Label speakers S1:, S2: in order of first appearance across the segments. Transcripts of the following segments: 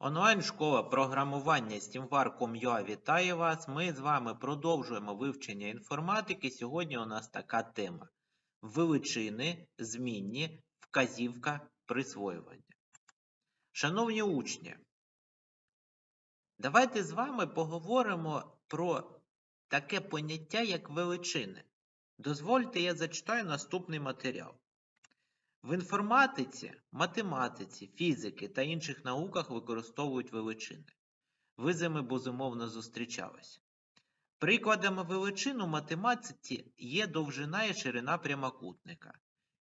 S1: Онлайн-школа програмування Steamvar.com.ua вітає вас. Ми з вами продовжуємо вивчення інформатики. Сьогодні у нас така тема: величини, змінні, вказівка, присвоювання. Шановні учні, давайте з вами поговоримо про таке поняття, як величини. Дозвольте, я зачитаю наступний матеріал. В інформатиці, математиці, фізики та інших науках використовують величини. Ви з ними безумовно зустрічалися. Прикладами величин у математиці є довжина і ширина прямокутника,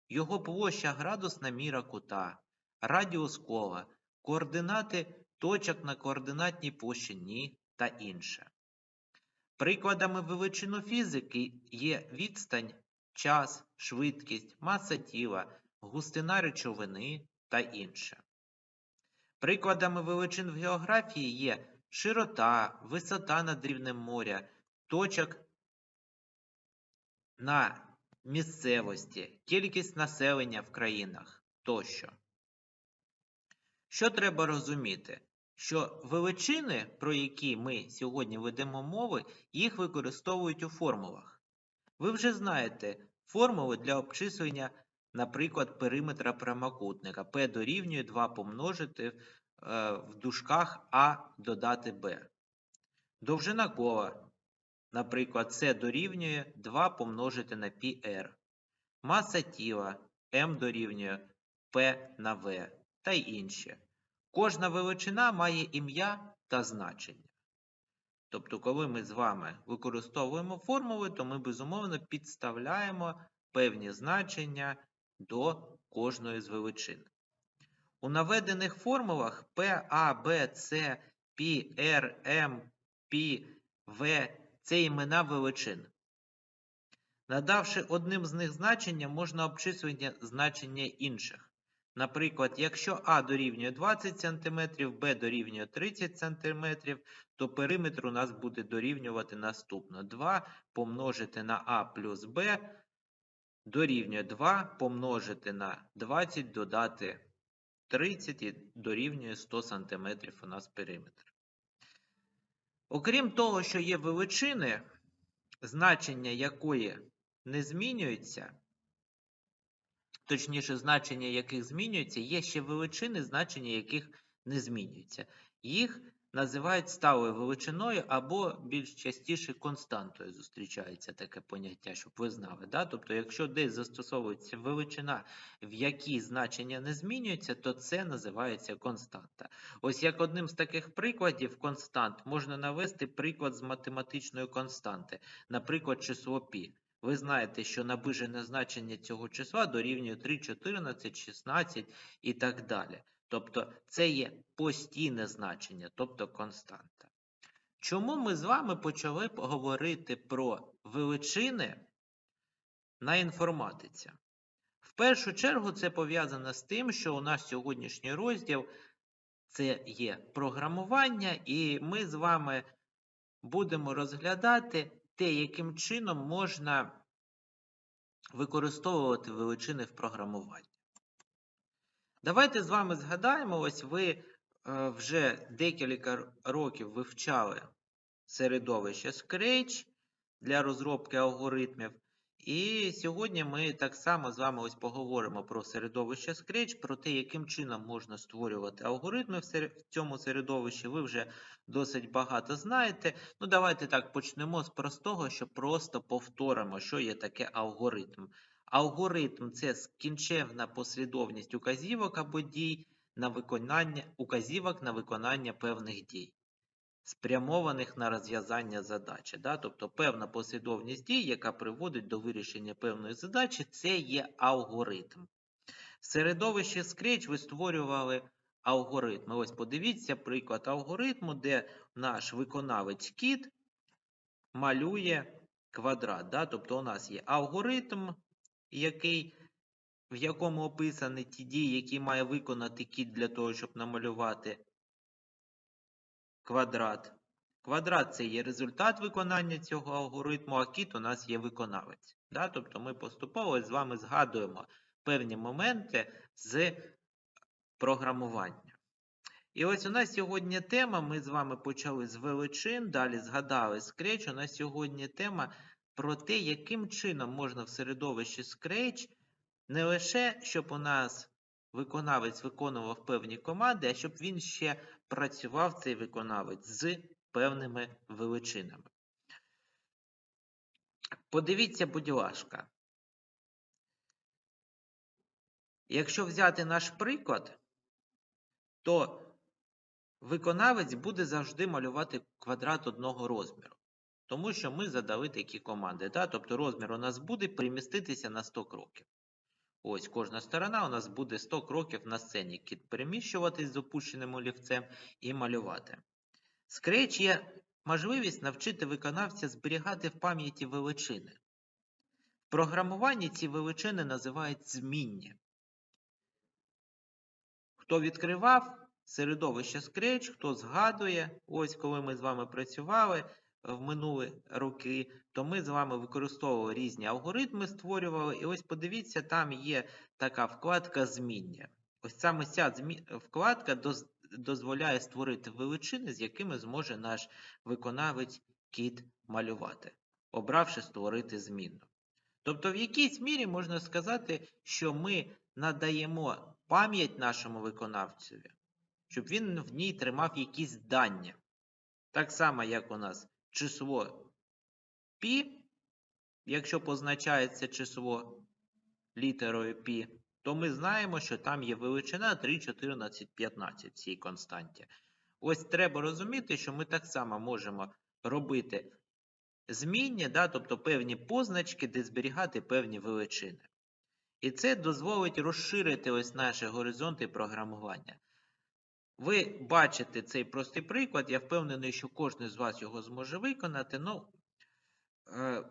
S1: його площа градусна міра кута, радіус кола, координати точок на координатній площині та інше. Прикладами величину фізики є відстань, час, швидкість, маса тіла, густина речовини та інше. Прикладами величин в географії є широта, висота над рівнем моря, точок на місцевості, кількість населення в країнах тощо. Що треба розуміти? Що величини, про які ми сьогодні ведемо мови, їх використовують у формулах. Ви вже знаєте формули для обчислення Наприклад, периметра прямокутника P дорівнює 2 помножити е, в дужках А додати Б. Довжина кола, наприклад, С дорівнює 2 помножити на πr. Маса тіла М дорівнює P на В та й інше. Кожна величина має ім'я та значення. Тобто, коли ми з вами використовуємо формули, то ми безумовно підставляємо певні значення до кожної з величин. У наведених формулах P, A, B, C, P, R, M, P, V це імена величин. Надавши одним з них значення, можна обчислити значення інших. Наприклад, якщо А дорівнює 20 см, Б дорівнює 30 см, то периметр у нас буде дорівнювати наступно 2 помножити на А плюс Б дорівнює 2 помножити на 20 додати 30 і дорівнює 100 см у нас периметр. Окрім того, що є величини, значення якої не змінюються, точніше, значення яких змінюються, є ще величини, значення яких не змінюються. Їх називають сталою величиною або більш частіше константою зустрічається таке поняття, щоб ви знали. Да? Тобто, якщо десь застосовується величина, в якій значення не змінюється, то це називається константа. Ось як одним з таких прикладів констант можна навести приклад з математичної константи, наприклад, число π. Ви знаєте, що наближене значення цього числа дорівнює 3, 14, 16 і так далі. Тобто це є постійне значення, тобто константа. Чому ми з вами почали говорити про величини на інформатиці? В першу чергу це пов'язано з тим, що у нас сьогоднішній розділ це є програмування, і ми з вами будемо розглядати те, яким чином можна використовувати величини в програмуванні. Давайте з вами згадаємо, ось ви е, вже декілька років вивчали середовище Scratch для розробки алгоритмів. І сьогодні ми так само з вами ось поговоримо про середовище Scratch, про те, яким чином можна створювати алгоритми в цьому середовищі. Ви вже досить багато знаєте. Ну, давайте так почнемо з простого, що просто повторимо, що є таке алгоритм. Алгоритм це скінчевна послідовність указівок або дій на виконання указівок на виконання певних дій, спрямованих на розв'язання задачі. Да? Тобто певна послідовність дій, яка приводить до вирішення певної задачі, це є алгоритм. В середовищі Scratch ви створювали алгоритми. Ось подивіться приклад алгоритму, де наш виконавець кіт малює квадрат. Да? Тобто у нас є алгоритм який, в якому описані ті дії, які має виконати кіт для того, щоб намалювати квадрат. Квадрат це є результат виконання цього алгоритму, а кіт у нас є виконавець. Да? Тобто ми поступово з вами згадуємо певні моменти з програмування. І ось у нас сьогодні тема. Ми з вами почали з величин, далі згадали Scratch. У нас сьогодні тема про те, яким чином можна в середовищі Scratch не лише щоб у нас виконавець виконував певні команди, а щоб він ще працював цей виконавець з певними величинами. Подивіться, будь ласка. Якщо взяти наш приклад, то виконавець буде завжди малювати квадрат одного розміру. Тому що ми задали такі команди. Да? Тобто розмір у нас буде переміститися на 100 кроків. Ось кожна сторона у нас буде 100 кроків на сцені. Кіт переміщуватись з опущеним олівцем і малювати. Scratch є можливість навчити виконавця зберігати в пам'яті величини. В програмуванні ці величини називають змінні. Хто відкривав середовище Scratch, хто згадує, ось коли ми з вами працювали в минулі роки, то ми з вами використовували різні алгоритми, створювали. І ось подивіться, там є така вкладка зміння. Ось саме ця вкладка дозволяє створити величини, з якими зможе наш виконавець кіт малювати, обравши створити змінну. Тобто, в якійсь мірі можна сказати, що ми надаємо пам'ять нашому виконавцеві, щоб він в ній тримав якісь дані. Так само, як у нас число π, якщо позначається число літерою π, то ми знаємо, що там є величина 3, 14, 15 в цій константі. Ось треба розуміти, що ми так само можемо робити змінні, да, тобто певні позначки, де зберігати певні величини. І це дозволить розширити ось наші горизонти програмування. Ви бачите цей простий приклад, я впевнений, що кожен з вас його зможе виконати. Ну, е,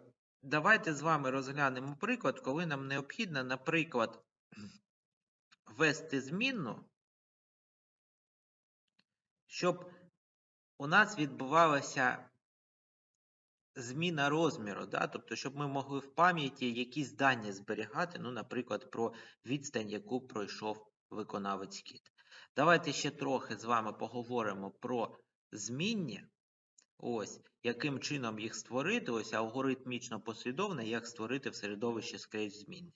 S1: Давайте з вами розглянемо приклад, коли нам необхідно, наприклад, ввести змінну, щоб у нас відбувалася зміна розміру, да? тобто, щоб ми могли в пам'яті якісь дані зберігати, ну, наприклад, про відстань, яку пройшов виконавець кіт. Давайте ще трохи з вами поговоримо про змінні. Ось, яким чином їх створити, ось алгоритмічно послідовне, як створити в середовищі Scratch змінні.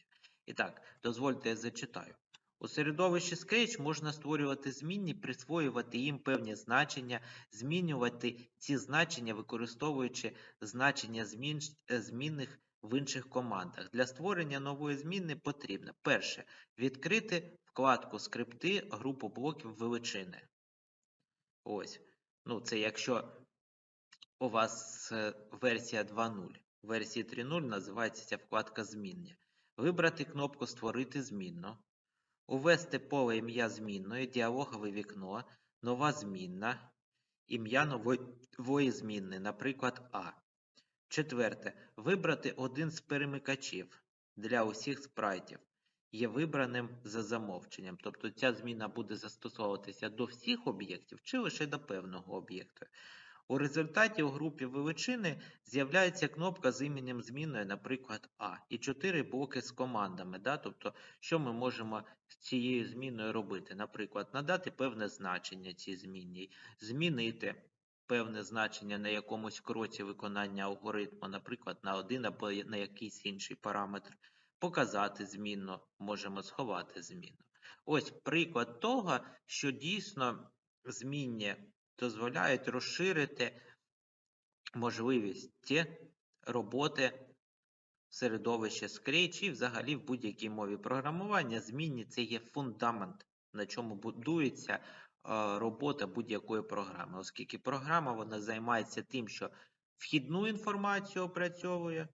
S1: І так, дозвольте я зачитаю. У середовищі Scratch можна створювати змінні, присвоювати їм певні значення, змінювати ці значення, використовуючи значення змін, е, змінних в інших командах. Для створення нової зміни потрібно перше відкрити вкладку скрипти групу блоків величини. Ось. Ну, це якщо у вас е, версія 2.0. В версії 3.0 називається ця вкладка зміння. Вибрати кнопку Створити змінну. Увести поле ім'я змінної, діалогове вікно, нова змінна, ім'я нової змінни, наприклад, А. Четверте. Вибрати один з перемикачів для усіх спрайтів. Є вибраним за замовченням. Тобто ця зміна буде застосовуватися до всіх об'єктів чи лише до певного об'єкту. У результаті у групі величини з'являється кнопка з іменем зміною, наприклад, А, і чотири блоки з командами. Да? Тобто, що ми можемо з цією зміною робити? Наприклад, надати певне значення цій зміні, змінити певне значення на якомусь кроці виконання алгоритму, наприклад, на один або на якийсь інший параметр, показати змінну, можемо сховати зміну. Ось приклад того, що дійсно змінні дозволяють розширити можливість роботи в середовищі Scratch і взагалі в будь-якій мові програмування. Змінні це є фундамент, на чому будується робота будь-якої програми, оскільки програма вона займається тим, що вхідну інформацію опрацьовує,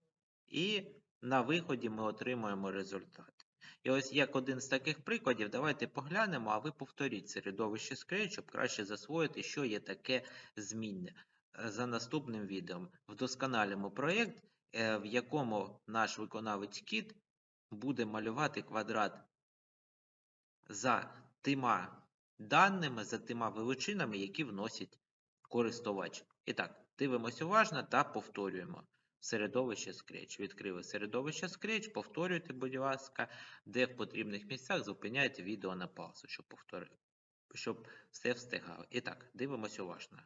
S1: і на виході ми отримуємо результат. І ось як один з таких прикладів, давайте поглянемо, а ви повторіть середовище Scratch, щоб краще засвоїти, що є таке змінне. Е, за наступним відео вдосконалимо проєкт, е, в якому наш виконавець кіт буде малювати квадрат за тима даними, за тима величинами, які вносить користувач. І так, дивимося уважно та повторюємо середовище Scratch. Відкрили середовище Scratch, повторюйте, будь ласка, де в потрібних місцях зупиняйте відео на паузу, щоб повторити. щоб все встигали. І так, дивимось уважно.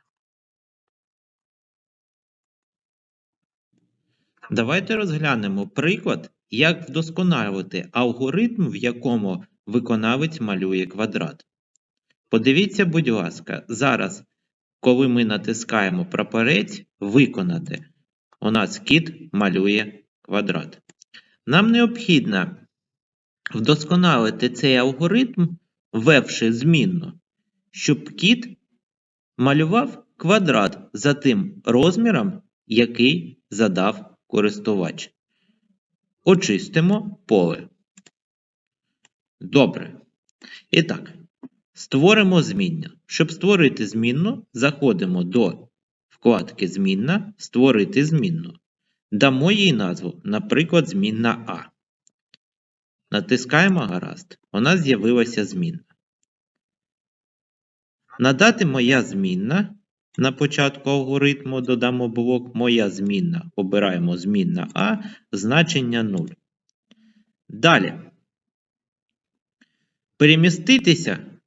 S1: Давайте розглянемо приклад, як вдосконалювати алгоритм, в якому виконавець малює квадрат. Подивіться, будь ласка, зараз, коли ми натискаємо прапорець Виконати, у нас кіт малює квадрат. Нам необхідно вдосконалити цей алгоритм, ввевши змінну, щоб кіт малював квадрат за тим розміром, який задав користувач. Очистимо поле. Добре. І так, створимо змінну. Щоб створити змінну, заходимо до вкладки Змінна, Створити змінну. Дамо їй назву, наприклад, змінна А. Натискаємо гаразд. У нас з'явилася змінна. Надати моя змінна. На початку алгоритму додамо блок Моя змінна. Обираємо змінна А, значення 0. Далі. Переміститися.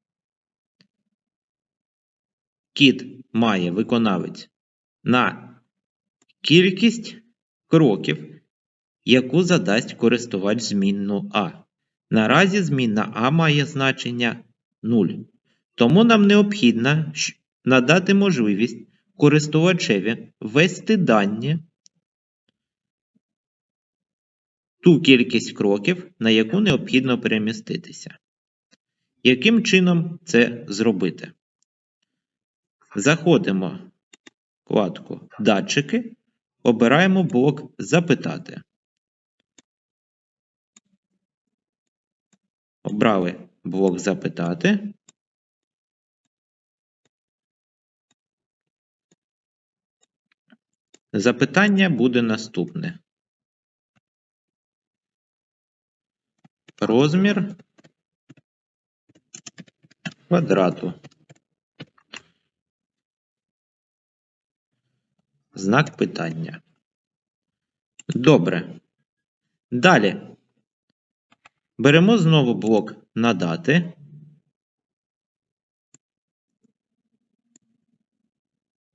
S1: Кіт має виконавець на кількість кроків, яку задасть користувач змінну А. Наразі змінна А має значення 0. Тому нам необхідно надати можливість користувачеві ввести дані ту кількість кроків, на яку необхідно переміститися. Яким чином це зробити? Заходимо вкладку Датчики, обираємо блок Запитати. Обрали блок Запитати. Запитання буде наступне. Розмір квадрату. Знак питання. Добре. Далі. Беремо знову блок Надати.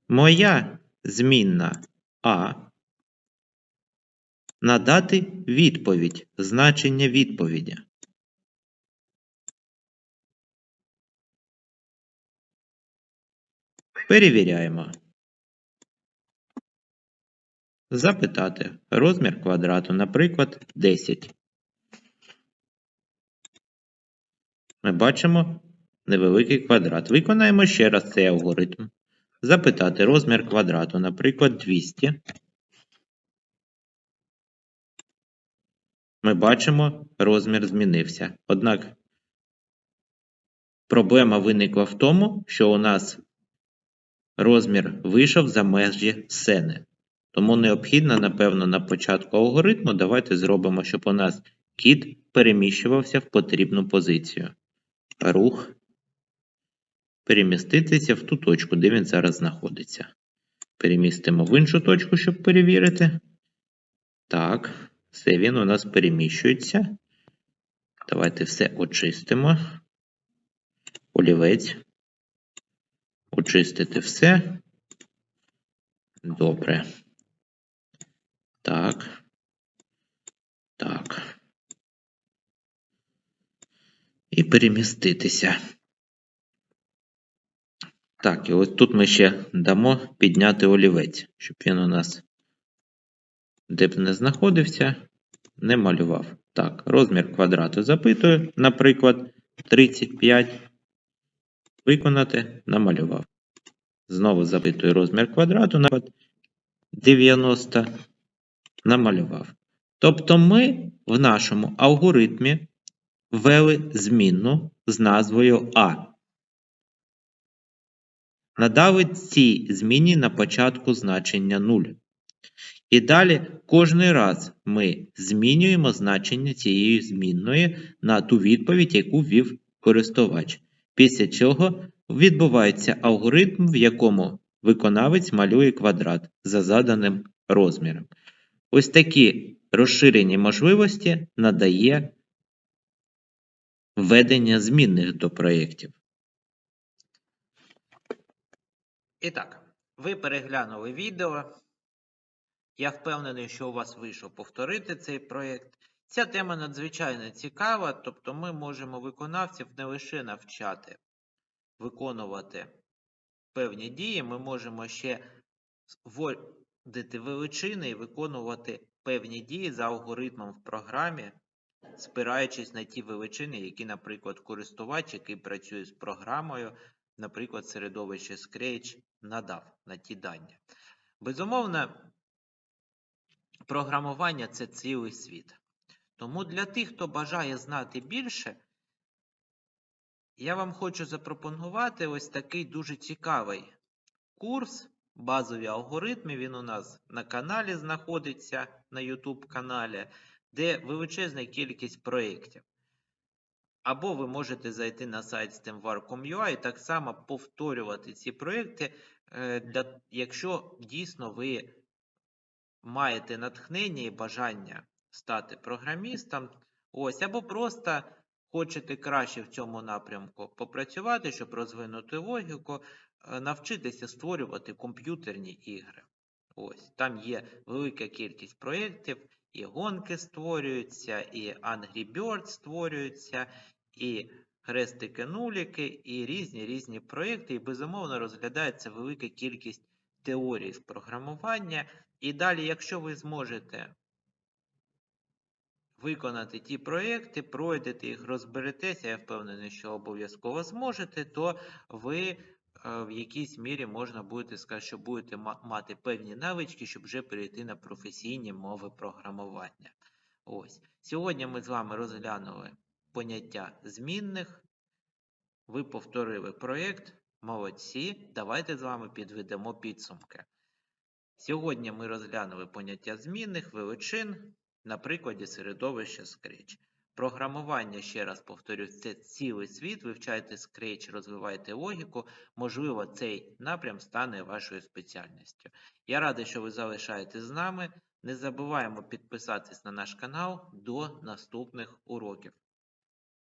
S1: Моя змінна А. Надати відповідь. Значення відповіді. Перевіряємо. Запитати розмір квадрату, наприклад, 10. Ми бачимо невеликий квадрат. Виконаємо ще раз цей алгоритм. Запитати розмір квадрату, наприклад, 200. Ми бачимо, розмір змінився. Однак проблема виникла в тому, що у нас розмір вийшов за межі сцени. Тому необхідно, напевно, на початку алгоритму давайте зробимо, щоб у нас кіт переміщувався в потрібну позицію. Рух. Переміститися в ту точку, де він зараз знаходиться. Перемістимо в іншу точку, щоб перевірити. Так, все він у нас переміщується. Давайте все очистимо. Олівець. Очистити все. Добре. Так. Так. І переміститися. Так, і ось тут ми ще дамо підняти олівець, щоб він у нас, де б не знаходився, не малював. Так, розмір квадрату запитую, наприклад, 35. Виконати, намалював. Знову запитую розмір квадрату, наприклад, 90 намалював. Тобто ми в нашому алгоритмі ввели змінну з назвою А. Надали цій зміні на початку значення 0. І далі кожний раз ми змінюємо значення цієї змінної на ту відповідь, яку ввів користувач. Після цього відбувається алгоритм, в якому виконавець малює квадрат за заданим розміром. Ось такі розширені можливості надає введення змінних до проєктів. І так, ви переглянули відео. Я впевнений, що у вас вийшло повторити цей проєкт. Ця тема надзвичайно цікава, тобто ми можемо виконавців не лише навчати виконувати певні дії, ми можемо ще вводити величини і виконувати певні дії за алгоритмом в програмі, спираючись на ті величини, які, наприклад, користувач, який працює з програмою, наприклад, середовище Scratch, надав на ті дані. Безумовно, програмування це цілий світ. Тому для тих, хто бажає знати більше, я вам хочу запропонувати ось такий дуже цікавий курс, базові алгоритми. Він у нас на каналі знаходиться на YouTube каналі, де величезна кількість проєктів. Або ви можете зайти на сайт stemvar.com.ua і так само повторювати ці проєкти, е, якщо дійсно ви маєте натхнення і бажання стати програмістом, ось, або просто хочете краще в цьому напрямку попрацювати, щоб розвинути логіку, навчитися створювати комп'ютерні ігри. Ось, Там є велика кількість проєктів, і гонки створюються, і Angry Birds створюються, і хрестики-нуліки, і різні різні проєкти, і безумовно розглядається велика кількість теорій з програмування. І далі, якщо ви зможете виконати ті проєкти, пройдете їх, розберетеся, я впевнений, що обов'язково зможете, то ви е, в якійсь мірі можна будете сказати, що будете мати певні навички, щоб вже перейти на професійні мови програмування. Ось. Сьогодні ми з вами розглянули поняття змінних. Ви повторили проєкт. Молодці. Давайте з вами підведемо підсумки. Сьогодні ми розглянули поняття змінних, величин на прикладі середовища Scratch. Програмування, ще раз повторюю, це цілий світ. Вивчайте Scratch, розвивайте логіку. Можливо, цей напрям стане вашою спеціальністю. Я радий, що ви залишаєтесь з нами. Не забуваємо підписатись на наш канал до наступних уроків.